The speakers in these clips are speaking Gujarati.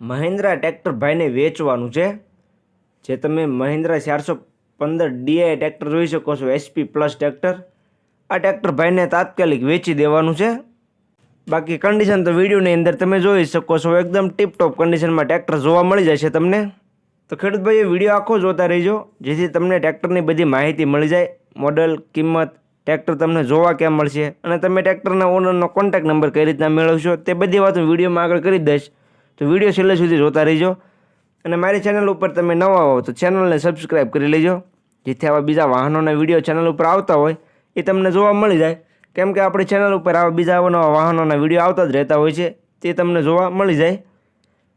મહિન્દ્રા ટ્રેક્ટર ભાઈને વેચવાનું છે, જે તમે મહિન્દ્રા ચારસો પંદર ડીઆઈ ટ્રેક્ટર જોઈ શકો છો, એસપી પ્લસ ટ્રેક્ટર. આ ટ્રેક્ટર ભાઈને તાત્કાલિક વેચી દેવાનું છે. બાકી કન્ડિશન તો વિડીયોની અંદર તમે જોઈ શકો છો, એકદમ ટીપટોપ કન્ડિશનમાં ટ્રેક્ટર જોવા મળી જશે તમને. તો ખેડૂત વીડિયો આખો જોતા રહીજો, જેથી તમને ટ્રેક્ટરની બધી માહિતી મળી જાય મોડલ કિંમત, ટ્રેક્ટર તમને જોવા ક્યાં મળશે, અને તમે ટ્રેક્ટરના ઓનરનો કોન્ટેક્ટ નંબર કઈ રીતના મેળવશો તે બધી વાત હું વિડીયોમાં આગળ કરી દઈશ. તો વીડિયો છેલ્લે સુધી જોતા રહીજો. અને મારી ચેનલ ઉપર તમે નવા હો તો ચેનલને સબસ્ક્રાઈબ કરી લેજો. જેથી આવા બીજા વાહનોના વીડિયો ચેનલ ઉપર આવતા હોય, એ તમને જોવા મળી જાય. કેમ કે આપણી ચેનલ ઉપર આવા બીજા નવા વાહનોના વીડિયો આવતા જ રહેતા હોય છે, તે તમને જોવા મળી જાય.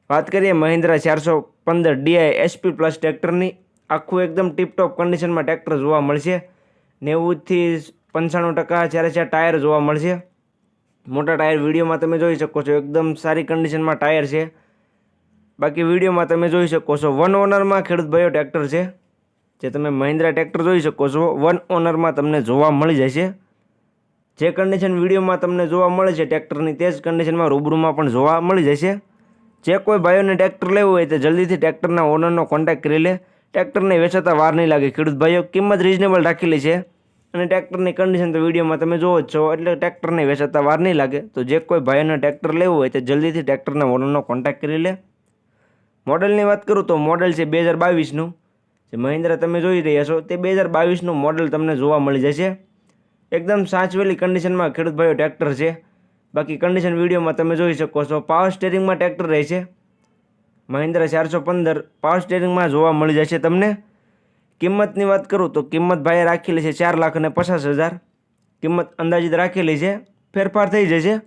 વાત કરીએ મહિન્દ્રા ચારસો પંદર ડીઆઈ એસપી પ્લસ ટ્રેક્ટરની, આખું એકદમ ટીપટોપ કન્ડિશનમાં ટ્રેક્ટર જોવા મળશે. નેવુંથી પંચાણું ટકા ચારે ચાર ટાયર જોવા મળશે. મોટા ટાયર વિડીયોમાં તમે જોઈ શકો છો. એકદમ સારી કન્ડિશનમાં ટાયર છે. બાકી વિડીયોમાં તમે જોઈ શકો છો વન ઓનરમાં ખેડૂત ભાઈઓ ટ્રેક્ટર છે. જે તમે મહિન્દ્રા ટ્રેક્ટર જોઈ શકો છો. વન ઓનરમાં તમને જોવા મળી જશે. જે કન્ડિશન વિડીયોમાં તમને જોવા મળે છે ટ્રેક્ટરની તે જ કન્ડિશનમાં રૂબરૂમાં પણ જોવા મળી જશે. જે કોઈ ભાઈઓને ટ્રેક્ટર લેવું હોય તે જલ્દીથી ટ્રેક્ટરના ઓનરનો કોન્ટેક્ટ કરી લે. ટ્રેક્ટરને વેચાતા વાર નહીં લાગે. ખેડૂત ભાઈઓ કિંમત રિઝનેબલ રાખેલી છે. અને ટ્રેક્ટરની કન્ડિશન તો વિડીયોમાં તમે જોવો જ છો. એટલે ટ્રેક્ટરને વેચાતા વાર નહીં લાગે. તો જે કોઈ ભાઈઓને ટ્રેક્ટર લેવું હોય તે જલ્દીથી ટ્રેક્ટરના ઓનરનો કોન્ટેક્ટ કરી લે. મોડલની વાત કરું તો મોડલ છે બે હજાર બાવીસનું જે મહિન્દ્રા તમે જોઈ રહ્યા છો, તે બે હજાર બાવીસનું મોડલ તમને જોવા મળી જશે. એકદમ સાચવેલી કન્ડિશનમાં ખેડૂત ભાઈઓ ટ્રેક્ટર છે. બાકી કન્ડિશન વિડીયોમાં તમે જોઈ શકો છો પાવર સ્ટેરિંગમાં ટ્રેક્ટર રહે છે મહિન્દ્રા ચારસો પંદર પાવર સ્ટેરિંગમાં જોવા મળી જશે તમને. કિંમતની વાત કરું તો કિંમત ભાઈએ રાખેલી છે ચાર લાખ અને પચાસ હજાર. કિંમત અંદાજિત રાખેલી છે. ફેરફાર થઈ જશે.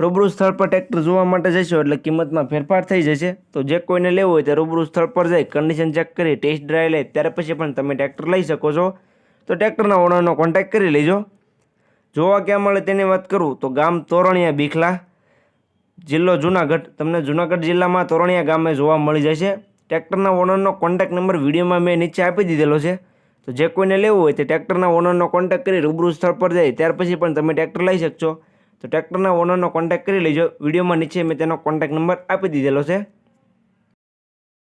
રૂબરૂ સ્થળ પર ટ્રેક્ટર જોવા માટે જશો એટલે કિંમતમાં ફેરફાર થઈ જશે. તો જે કોઈને લેવું હોય તે રૂબરૂ સ્થળ પર જઈ કન્ડિશન ચેક કરી ટેસ્ટ ડ્રાઈવ લે. ત્યારે પછી પણ તમે ટ્રેક્ટર લઈ શકો છો. તો ટ્રેક્ટરના ઓનરનો કોન્ટેક્ટ કરી લેજો. જોવા ક્યાં મળે તેની વાત કરું તો ગામ તોરણિયા બીખલા. જિલ્લો જુનાગઢ. તમને જુનાગઢ જિલ્લામાં તોરણિયા ગામે જોવા મળી જશે. ટ્રેક્ટરના ઓનરનો કોન્ટેક્ટ નંબર વિડીયોમાં મેં નીચે આપી દીધેલો છે. તો જે કોઈને લેવું હોય તે ટ્રેક્ટરના ઓનરનો કોન્ટેક્ટ કરી રૂબરૂ સ્થળ પર જાય. ત્યાર પછી પણ તમે ટ્રેક્ટર લઈ શકશો. તો ટ્રેક્ટરના ઓનરનો કોન્ટેક્ટ કરી લેજો. વિડીયોમાં નીચે મેં તેનો કોન્ટેક્ટ નંબર આપી દીધેલો છે.